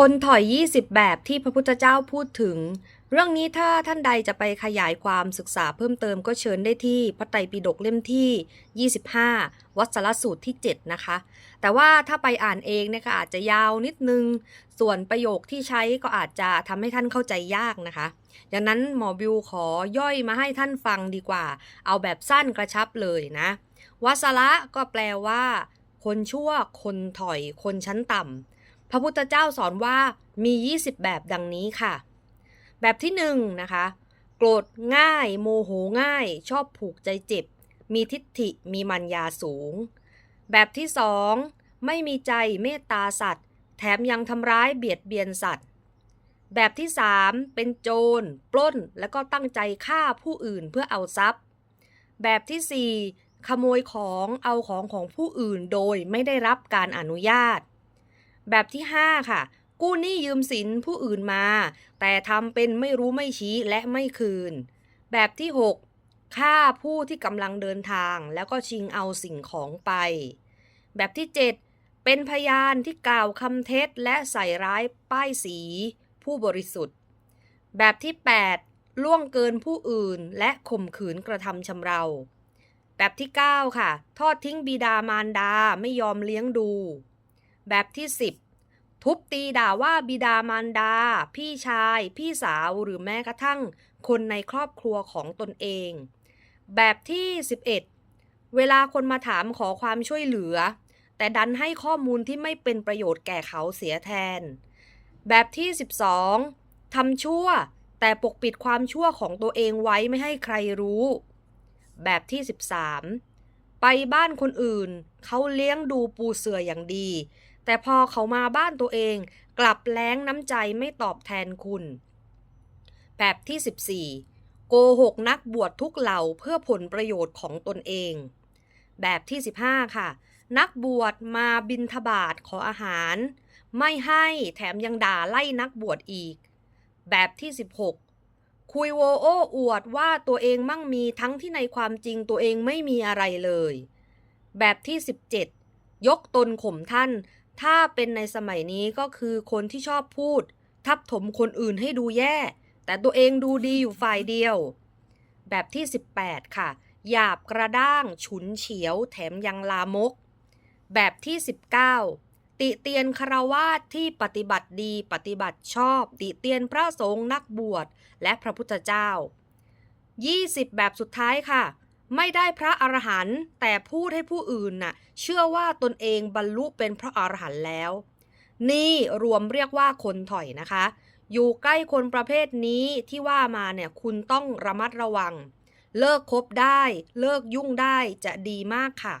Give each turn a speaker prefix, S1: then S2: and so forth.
S1: คนถอย 20 แบบที่พระพุทธเจ้าพูดถึง เรื่องนี้ถ้าท่านใดจะไปขยายความศึกษาเพิ่มเติมก็เชิญได้ที่พระไตรปิฎกเล่มที่ 25 วัสรสูตรที่ 7 นะคะ แต่ว่าถ้าไปอ่านเองเนี่ยค่ะอาจจะยาวนิดนึง ส่วนประโยคที่ใช้ก็อาจจะทำให้ท่านเข้าใจยากนะคะดังนั้นหมอบิวขอย่อยมาให้ท่านฟังดีกว่า เอาแบบสั้นกระชับเลยนะ วัสระก็แปลว่า คนชั่ว คนถอย คนชั้นต่ำ พระพุทธเจ้าสอนว่ามี 20 แบบดังนี้ค่ะ แบบที่1นงนะคะโกรธง่าย โมโหง่าย ชอบผูกใจเจ็บ มีทิฏฐิมีมัญญาสูง แบบที่สองไม่มีใจเมตตาสัตว์ แถมยังทำร้ายเบียดเบียนสัตว์ แบบที่สามเป็นโจร ปล้นแล้วก็ตั้งใจฆ่าผู้อื่นเพื่อเอาทรัพย์ แบบที่สี่ขโมยของเอาของของผู้อื่นโดยไม่ได้รับการอนุญาต แบบที่ 5 ค่ะ กู้หนี้ยืมสินผู้อื่นมา แต่ทำเป็นไม่รู้ไม่ชี้และไม่คืน แบบที่ 6 ฆ่าผู้ที่กำลังเดินทางแล้วก็ชิงเอาสิ่งของไป แบบที่ 7 เป็นพยานที่กล่าวคำเท็จและใส่ร้ายป้ายสี ผู้บริสุทธิ์ แบบที่ 8 ล่วงเกินผู้อื่นและข่มขืนกระทำชำเราแบบที่ 9 ค่ะ ทอดทิ้งบิดามารดาไม่ยอมเลี้ยงดู แบบที่ 10 ทุบตีด่าว่าบิดามารดา พี่ชาย พี่สาวหรือแม้กระทั่ง คนในครอบครัวของตนเอง แบบที่ 11 เวลาคนมาถามขอความช่วยเหลือ แต่ดันให้ข้อมูลที่ไม่เป็นประโยชน์แก่เขาเสียแทน แบบที่ 12ทำชั่ว แต่ปกปิดความชั่วของตัวเองไว้ไม่ให้ใครรู้ แบบที่ 13ไปบ้านคนอื่น เขาเลี้ยงดูปูเสืออย่างดี แต่พอเขามาบ้านตัวเอง กลับแล้งน้ำใจไม่ตอบแทนคุณ แบบที่ 14 โกหกนักบวชทุกเหล่าเพื่อผลประโยชน์ของตนเอง แบบที่ 15 ค่ะ นักบวชมาบินทบาทขออาหาร ไม่ให้แถมยังด่าไล่นักบวชอีก แบบที่ 16คุยโวโอ้อวดว่าตัวเองมั่งมีทั้งที่ในความจริงตัวเองไม่มีอะไรเลย แบบที่ 17 ยกตนข่มท่าน ถ้าเป็นในสมัยนี้ก็คือคนที่ชอบพูด ทับถมคนอื่นให้ดูแย่ แต่ตัวเองดูดีอยู่ฝ่ายเดียว แบบที่ 18 ค่ะ หยาบกระด้าง ฉุนเฉียว แถมยังลามก แบบที่ 19 ติเตียนคารวาสที่ปฏิบัติดีปฏิบัติชอบ ติเตียนพระสงฆ์นักบวชและพระพุทธเจ้า 20 แบบสุดท้ายค่ะ ไม่ได้พระอรหันต์แต่พูดให้ผู้อื่นน่ะ เชื่อว่าตนเองบรรลุเป็นพระอรหันต์แล้ว นี่รวมเรียกว่าคนถอยนะคะ อยู่ใกล้คนประเภทนี้ที่ว่ามาเนี่ยคุณต้องระมัดระวัง เลิกคบได้ เลิกยุ่งได้จะดีมากค่ะ